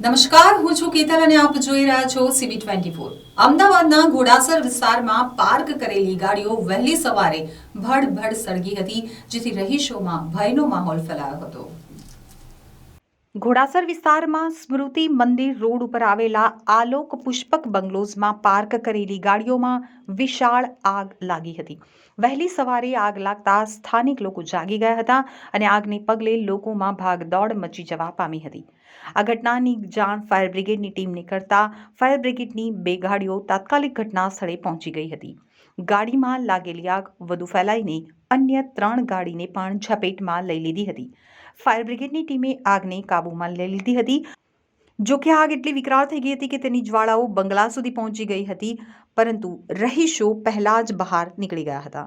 નમસ્કાર, હું છું કેતલ અને આપ જોઈ રહ્યા છો સીબી ટ્વેન્ટી ફોર અમદાવાદના ઘોડાસર વિસ્તારમાં પાર્ક કરેલી ગાડીઓ વહેલી સવારે ભડ ભડ સળગી હતી, જેથી રહીશોમાં ભયનો માહોલ ફેલાયો હતો. ઘોડાસર વિસ્તારમાં સ્મૃતિ મંદિર રોડ ઉપર આવેલા આલોક પુષ્પક બંગલોઝમાં પાર્ક કરેલી ગાડીઓમાં વિશાળ આગ લાગી હતી. વહેલી સવારે આગ લાગતા સ્થાનિક લોકો જાગી ગયા હતા અને આગને પગલે લોકોમાં ભાગદોડ મચી જવા પામી હતી. આ ઘટનાની જાણ ફાયર બ્રિગેડની ટીમને કરતા ફાયર બ્રિગેડની બે ગાડીઓ તાત્કાલિક ઘટના સ્થળે પહોંચી ગઈ હતી. ગાડીમાં લાગેલી આગ વધુ ફેલાઈને અન્ય ત્રણ ગાડીને પણ ઝપેટમાં લઈ લીધી હતી. ફાયર બ્રિગેડની ટીમે આગને કાબૂમાં લઈ લીધી હતી. જો કે આગ એટલી વિકરાળ થઈ ગઈ હતી કે તેની જ્વાળાઓ બંગલા સુધી પહોંચી ગઈ હતી, પરંતુ રહીશો પહેલાં જ બહાર નીકળી ગયા હતા.